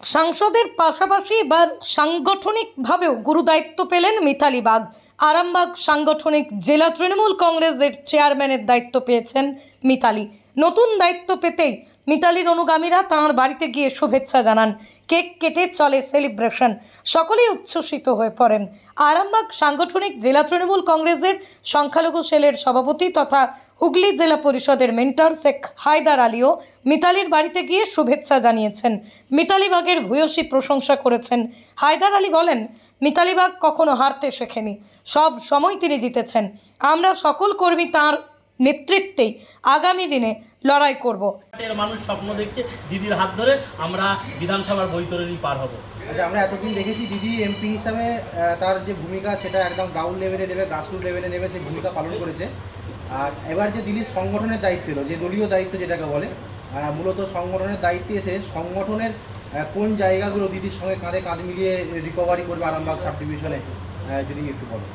সাংসদের পাশাপাশি এবার সাংগঠনিকভাবেও গুরুদায়িত্ব পেলেন মিতালি বাগ। আরামবাগ সাংগঠনিক জেলা তৃণমূল কংগ্রেসের চেয়ারম্যানের দায়িত্ব পেয়েছেন মিতালি। নতুন দায়িত্ব পেতেই মিতালির অনুগামীরা তাঁর বাড়িতে গিয়ে শুভেচ্ছা জানান। কেক কেটে চলে সেলিব্রেশন। সকলেই উচ্ছ্বসিত হয়ে পড়েন। আরামবাগ সাংগঠনিক জেলা তৃণমূল কংগ্রেসের সংখ্যালঘু সেলের সভাপতি তথা হুগলি জেলা পরিষদের মেন্টর শেখ হায়দার আলীও মিতালির বাড়িতে গিয়ে শুভেচ্ছা জানিয়েছেন। মিতালিবাগের ভূয়সী প্রশংসা করেছেন। হায়দার আলী বলেন, মিতালিবাগ কখনো হারতে শেখেনি। সব সময় তিনি জিতেছেন। আমরা সকল কর্মী তার নেতৃত্বেই আগামী দিনে লড়াই করব। এর মানুষ স্বপ্ন দেখছে দিদির হাত ধরে আমরা বিধানসভার বৈতরণী পার হব। আচ্ছা আমরা এতদিন দেখেছি দিদি এমপি হিসাবে তার যে ভূমিকা সেটা একদম গ্রাউন্ড লেভেলে নেবে গ্রাসরুট লেভেলে নেবে সেই ভূমিকা পালন করেছে। আর এবার যে দিদির সংগঠনের দায়িত্ব এলো যে দলীয় দায়িত্ব যেটাকে বলে মূলত সংগঠনের দায়িত্বে এসে সংগঠনের কোন জায়গাগুলো দিদির সঙ্গে কাঁধে কাঁধ মিলিয়ে রিকভারি করবে আরামবাগ সাব ডিভিশনে যদি একটু বলো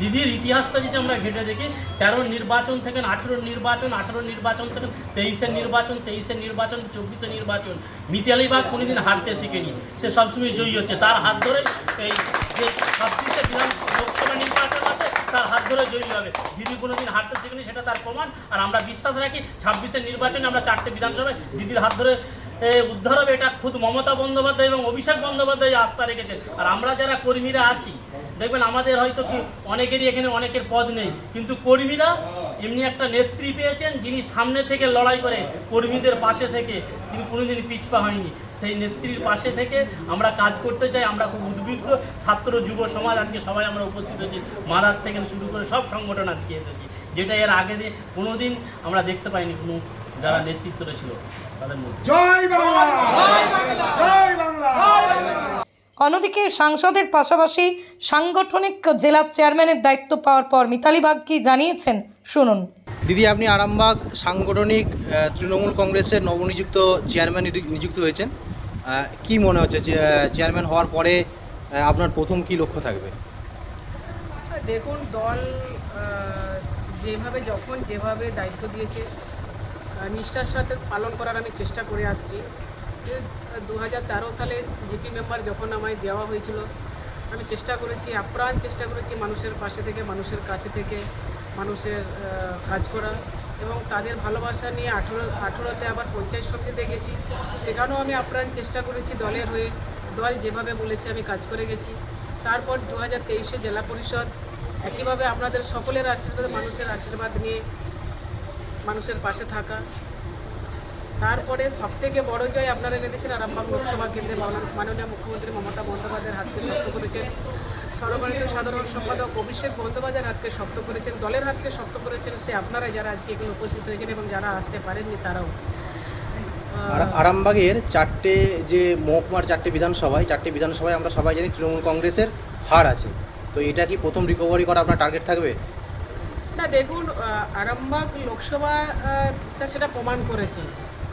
দিদির ইতিহাসটা যদি আমরা ঘেটে দেখি, তেরো নির্বাচন থেকে আঠেরো নির্বাচন আঠেরো নির্বাচন থেকে তেইশের নির্বাচন তেইশের নির্বাচন চব্বিশের নির্বাচন। মিতালি বাগ কোনোদিন হারতে শিখেনি। সে সবসময় জয়ী হচ্ছে। তার হাত ধরে এই যে ছাব্বিশে লোকসভা নির্বাচন আছে, তার হাত ধরে জয়ী হবে। দিদি কোনোদিন হারতে শিখেনি, সেটা তার প্রমাণ। আর আমরা বিশ্বাস রাখি ছাব্বিশের নির্বাচনে আমরা চারটে বিধানসভায় দিদির হাত ধরে উদ্ধার হবে এটা খুদ মমতা বন্দ্যোপাধ্যায় এবং অভিষেক বন্দ্যোপাধ্যায় আস্থা রেখেছেন আর আমরা যারা কর্মীরা আছি, দেখবেন আমাদের হয়তো কি অনেকেরই এখানে অনেকের পদ নেই, কিন্তু কর্মীরা এমনি একটা নেত্রী পেয়েছেন যিনি সামনে থেকে লড়াই করে কর্মীদের পাশে থেকে, তিনি কোনোদিন পিছপা হয়নি। সেই নেত্রীর পাশে থেকে আমরা কাজ করতে চাই, আমরা খুব উদ্বুদ্ধ ছাত্র, যুব সমাজ, আজকে সবাই আমরা উপস্থিত হয়েছি মারাত থেকে শুরু করে সব সংগঠন আজকে এসেছি। যেটা এর আগে দিয়ে কোনোদিন আমরা দেখতে পাইনি কোনো যারা নেতৃত্বে ছিল তাদের মধ্যে। জয় বাংলা! জয় বাংলা! অন্যদিকে সাংসদের পাশাপাশি সাংগঠনিক জেলা চেয়ারম্যানের দায়িত্ব পাওয়ার পর মিতালি বাগ কি জানিয়েছেন শুনুন। দিদি আপনি আরামবাগ সাংগঠনিক তৃণমূল কংগ্রেসের নবনিযুক্ত চেয়ারম্যান নিযুক্ত হয়েছেন। কি মনে হচ্ছে চেয়ারম্যান হওয়ার পরে আপনার প্রথম কি লক্ষ্য থাকবে? দেখুন দল যেভাবে যখন যেভাবে দায়িত্ব দিয়েছে নিষ্ঠার সাথে পালন করার আমি চেষ্টা করে আসছি। দু হাজার তেরো সালে জিপি মেম্বার যখন আমায় দেওয়া হয়েছিল, আমি চেষ্টা করেছি, আপ্রাণ চেষ্টা করেছি মানুষের পাশে থেকে, মানুষের কাছে থেকে, মানুষের কাজ করা এবং তাদের ভালোবাসা নিয়ে আঠেরো, আঠেরোতে আবার পঞ্চায়েত সমিতিতে গেছি সেখানেও আমি আপ্রাণ চেষ্টা করেছি দলের হয়ে। দল যেভাবে বলেছে, আমি কাজ করে গেছি। তারপর দু হাজার জেলা পরিষদ, একইভাবে আপনাদের সকলের আশীর্বাদ, মানুষের আশীর্বাদ নিয়ে মানুষের পাশে থাকা। তারপরে সব থেকে বড় জয় আপনারা এনেছেন আরামবাগ লোকসভা কেন্দ্রে মাননীয় মুখ্যমন্ত্রী মমতা বন্দ্যোপাধ্যায়ের হাতকে শক্ত করেছেন। সর্বভারতীয় সাধারণ সম্পাদক অভিষেক বন্দ্যোপাধ্যায়ের হাতকে শক্ত করেছেন, দলের হাতকে শক্ত করেছেন, সে আপনারা যারা আজকে এখানে উপস্থিত হয়েছেন এবং যারা আসতে পারেননি তারাও। আরামবাগের চারটে যে মহকুমার চারটে বিধানসভায় চারটে বিধানসভায় আমরা সবাই জানি তৃণমূল কংগ্রেসের হার আছে। তো এটা কি প্রথম রিকভারি করা আপনার টার্গেট থাকবে? না, দেখুন আরামবাগ লোকসভা সেটা প্রমাণ করেছে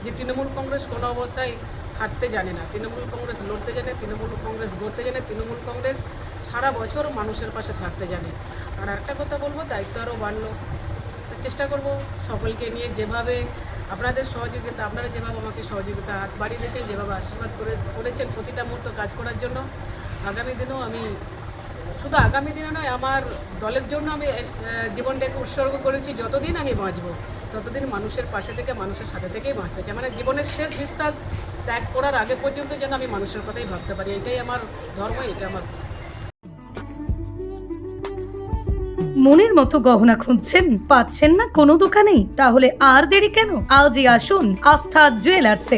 যে তৃণমূল কংগ্রেস কোনো অবস্থায় হাঁটতে জানে না। তৃণমূল কংগ্রেস লড়তে জানে, তৃণমূল কংগ্রেস গড়তে জানে, তৃণমূল কংগ্রেস সারা বছর মানুষের পাশে থাকতে জানে। আর একটা কথা বলব, দায়িত্ব আরও বাড়লো। চেষ্টা করব সকলকে নিয়ে যেভাবে আপনাদের সহযোগিতা, আপনারা যেভাবে আমাকে সহযোগিতা হাত বাড়িয়ে দিয়েছেন, যেভাবে আশীর্বাদ করে করেছেন প্রতিটা মুহূর্ত কাজ করার জন্য, আগামী দিনেও আমি শুধু আগামী দিনে নয়, আমার দলের জন্য আমি জীবনটাকে উৎসর্গ করেছি, যতদিন আমি বাঁচব, ততদিন মানুষের পাশে থেকে, মানুষের সাথে থেকেই বাঁচতে চাই। মানে জীবনের শেষ বিশ্বাস ত্যাগ করার আগে পর্যন্ত যেন আমি মানুষের কথাই ভাবতে পারি। এটাই আমার ধর্ম এটা আমার মনের মতো গহনা খুঁজছেন? পাচ্ছেন না? কোনো দোকানেই? তাহলে আর দেরি কেন? আজই আসুন আস্থা জুয়েলার্সে।